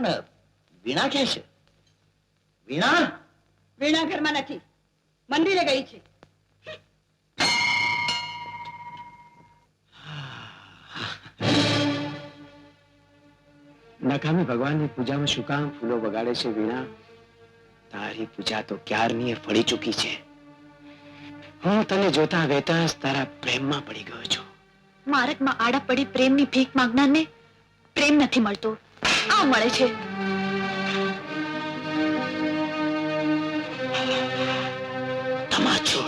પણ વીણા કે છે? વીણા? વીણા ઘરમાં નથી. મંદિરે ગઈ છે. નકામી ભગવાનની પૂજામાં શું કામ ફૂલો વગાડે છે વીણા? તારી પૂજા તો ક્યારની ફળી ચૂકી છે? હું તને જોતા વેતા તારા પ્રેમમાં પડી ગયો છું. મારકમાં આડા પડી પ્રેમની ભીખ માંગનારને પ્રેમ નથી મળતો. આ મળે છે. તમાચો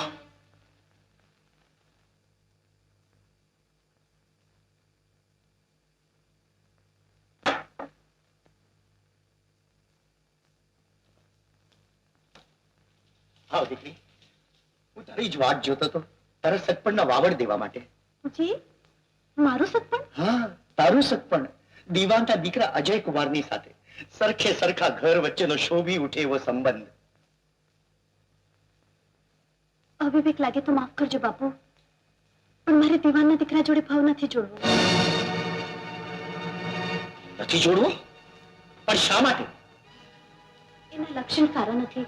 આવ દીકરી. હું તારી જ વાટ જોતો તો તારા સગપણના વાવડ દેવા માટે. મારું સપન હા તારું સગપણ. દીવાનના દીકરા અજય કુમારની સાથે. સરખે સરખા ઘર વચ્ચેનો શોભી ઉઠે એવો સંબંધ. અવિવેક લાગે તો માફ કરજો બાપુ. પણ મારે દીવાનના દીકરા જોડે ભાવ નથી જોડવો. નથી જોડવો? પણ શા માટે? એના લક્ષણ સારા નથી.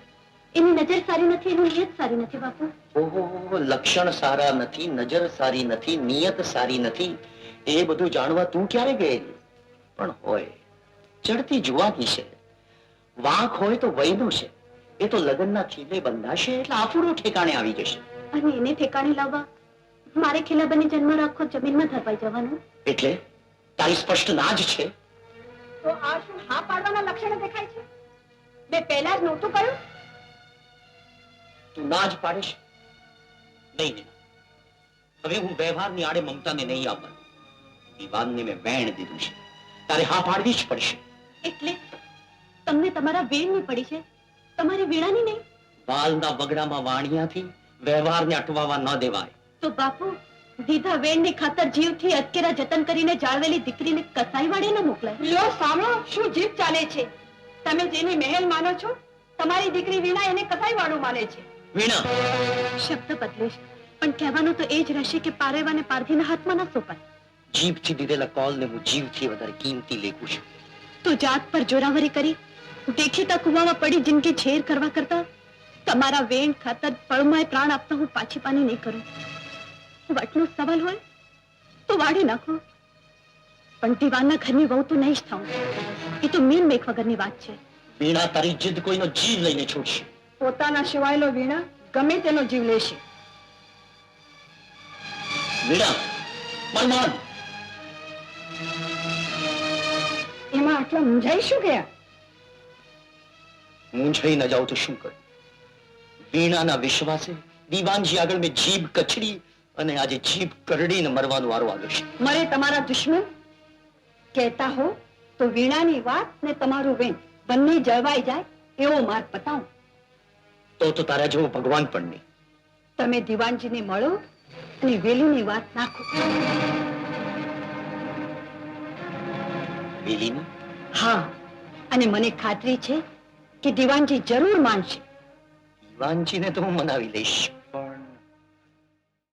એની નજર સારી નથી એની નિયત સારી નથી બાપુ. ઓહો લક્ષણ સારા નથી નજર સારી નથી નિયત સારી નથી. એ બધું જાણવા તું ક્યારે ગયેલી? પણ હોય. ચડતી જુવાની છે. વાંક હોય તો વયનું છે. એ તો લગ્નના ખીલે બંધાશે એટલે આફુડો ઠેકાણે આવી જશે. અને એને ઠેકાણે લાવવા? મારે ખીલાબાની જન્મ રાખો જમીનમાં ધરવાઈ જવાનું? એટલે તારી સ્પષ્ટ ના જ છે. તો આ શું હા પાડવાના લક્ષણો દેખાય છે? મેં પહેલા જ નહોતું કહ્યું? તું ના જ પાડીશ? નહીં નહીં. હવે હું વ્યવહારની આડે મમતાને નહીં આવવાનું. દીવાનને મેં વેણ દીધું છે. તારે હા પાડવી જ પડશે. એટલે તમને તમારા વેણની પડી છે? તમારી વીણાની નહીં? વાલના વગડામાં વાણિયાથી વ્યવહારને અટવાવા ન દેવાય. તો બાપુ દીધા વેણની ખાતર જીવથી અટકેરા જતન કરીને જાળવેલી દીકરીને કસાઈ વાળે ન મોકલાય. લ્યો સાંભળો શું જીભ ચાલે છે? તમે જેને મહેલ માનો છો તમારી દીકરી વીણા એને કસાઈ વાળું માને છે. વીણા. શબ્દ બદલીશ પણ કહેવાનું તો એ જ રહેશે કે પારેવાને પારધીના હાથમાં ન સોંપાય. જીભથી દીધેલા કોલને હું જીવથી વધારે કિંમતી લેખું છું. તો જાત પર જોરાવરી કરી દેખીતા કુવામાં પડી જિંદગી છેર કરવા કરતા? તમારા વેણ ખાતર પળમાય પ્રાણ આપતા હું પાછી પાની નહીં કરું. વટનો સવાલ હોય તો વાળી નાખો. પણ દીવાના ઘરની વહુ તો નહીં જ થાઉં. એ તો મીન મેક વગરની વાત છે. વીણા તારી જીદ કોઈનો જીવ લઈને છોડશે. પોતાના સિવાયનો વીણા ગમે તેનો જીવ લેશે. વીણા મારું એમાં આટલા મૂંઝાઈ શું ગયા મૂંઝાઈ ન જાઉં તો શું કરું? વીણાના વિશ્વાસે દીવાનજી આગળ મેં જીભ કચડી અને આજે જીભ કરડીને મરવાનો વારો આવ્યો છે. મરે તમારા દુશ્મન? કહેતા હો તો વીણાની વાત ને તમારું વેણ બંને જળવાઈ જાય એવો માર્ગ બતાવો. તો તો તારા જેવો ભગવાન પણ નહીં. તમે દીવાનજીને મળો અને વેલીની વાત નાખો. વેલીની? હા. અને મને ખાતરી છે કે દીવાનજી જરૂર માનશે. દીવાનજીને તો હું મનાવી લઈશ.